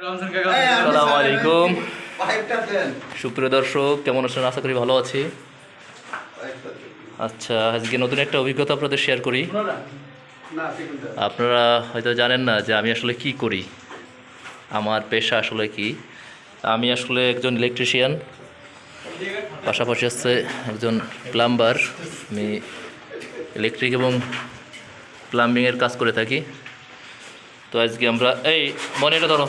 আসসালামু আলাইকুম। সুপ্রিয় দর্শক কেমন আছেন? আশা করি ভালো আছি। আচ্ছা আজকে নতুন একটা অভিজ্ঞতা আপনাদের শেয়ার করি। আপনারা? হয়তো জানেন না যে আমি আসলে কি করি। আমার পেশা আসলে কি? আমি আসলে একজন ইলেকট্রিশিয়ান পাশাপাশি হচ্ছে একজন প্লাম্বার আমি ইলেকট্রিক এবং প্লাম্বিংয়ের কাজ করে থাকি। তো আজকে আমরা এই মনে এটা ধরো।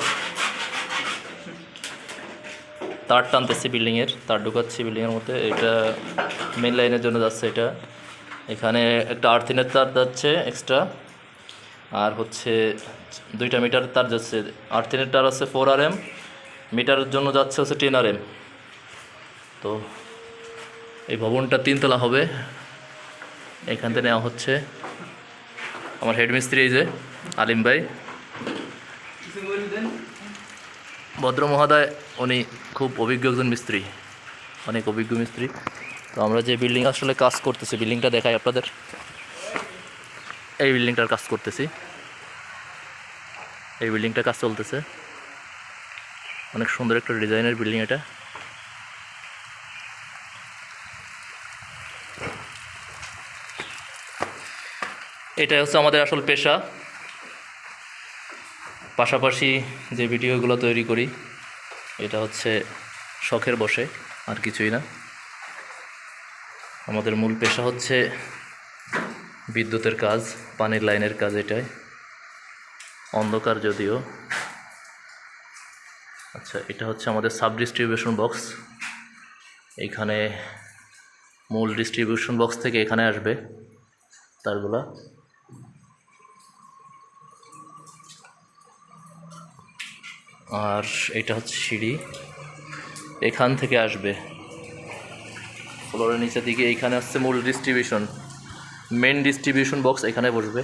তার টানতেছি বিল্ডিংয়ের, তার ঢুকাচ্ছি বিল্ডিংয়ের মধ্যে, এটা মেন লাইনের জন্য যাচ্ছে এটা। এখানে একটা আর্থিনের তার যাচ্ছে এক্সট্রা আর হচ্ছে দুইটা মিটার তার যাচ্ছে। আর্থিনের তার আছে ফোর আর এম মিটারের জন্য যাচ্ছে হচ্ছে টেন আর এম তো এই ভবনটা তিনতলা হবে, এখান থেকে নেওয়া হচ্ছে। আমার হেডমিস্ত্রি এই যে, আলিম ভাই। ভদ্র মহোদয় উনি খুব অভিজ্ঞ একজন মিস্ত্রি, অনেক অভিজ্ঞ মিস্ত্রি। তো আমরা যে বিল্ডিং আসলে কাজ করতেছি বিল্ডিংটা দেখাই আপনাদের। এই বিল্ডিংটার কাজ করতেছি। এই বিল্ডিংটার কাজ চলতেছে। অনেক সুন্দর একটা ডিজাইনের বিল্ডিং এটা। এটাই হচ্ছে আমাদের আসল পেশা। পাশাপাশি যে ভিডিওগুলো তৈরি করি, এটা হচ্ছে শখের বসে, আর কিছুই না। আমাদের মূল পেশা হচ্ছে বিদ্যুতের কাজ, পানির লাইনের কাজ এটাই। অন্ধকার যদিও। আচ্ছা এটা হচ্ছে আমাদের সাব ডিস্ট্রিবিউশন বক্স। এখানে মূল ডিস্ট্রিবিউশন বক্স থেকে এখানে আসবে, তারগুলা। আর এটা হচ্ছে সিঁড়ি। এখান থেকে আসবে। ফ্লোরের নিচের দিকে এইখানে আসছে মূল ডিস্ট্রিবিউশন মেন ডিস্ট্রিবিউশন বক্স এখানে বসবে।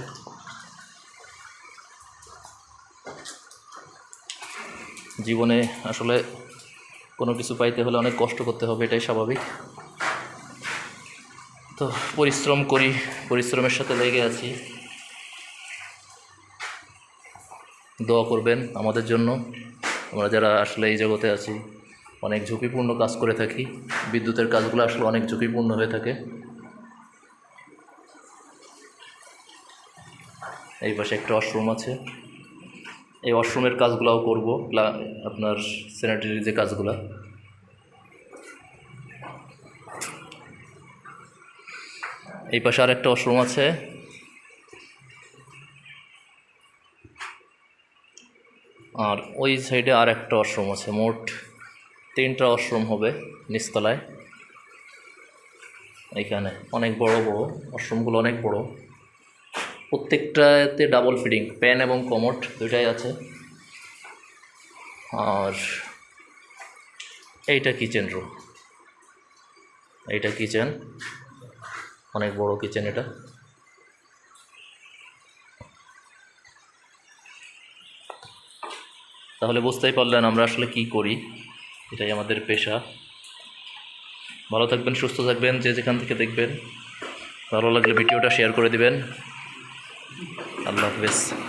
জীবনে আসলে কোনো কিছু পাইতে হলে অনেক কষ্ট করতে হবে, এটাই স্বাভাবিক। তো পরিশ্রম করি, পরিশ্রমের সাথে লেগে আছি। দোয়া করবেন আমাদের জন্য। আমরা যারা আসলে এই জগতে আছি, অনেক ঝুঁকিপূর্ণ কাজ করে থাকি। বিদ্যুতের কাজগুলো আসলে অনেক ঝুঁকিপূর্ণ হয়ে থাকে। এই পাশে একটা ওয়াশরুম আছে। এই ওয়াশরুমের কাজগুলোও করব। আপনার স্যানিটারি যে কাজগুলো। এই পাশে আর একটা ওয়াশরুম আছে। আর ওই সাইডে আর একটা ওয়াশরুম আছে, মোট তিনটা ওয়াশরুম হবে নিচতলায়। এইখানে অনেক বড় বড়, ওয়াশরুমগুলো অনেক বড়। প্রত্যেকটাতে ডাবল ফিডিং প্যান এবং কমোট দুইটাই আছে। আর এইটা কিচেন রুম এইটা কিচেন অনেক বড় কিচেন এটা। তাহলে বুঝতেই পারলেন আমরা আসলে কি করি। এটাই আমাদের পেশা। ভালো থাকবেন, সুস্থ থাকবেন, যে যেখান থেকে দেখবেন। ভালো লাগলে ভিডিওটা শেয়ার করে দিবেন। আল্লাহ হাফেজ।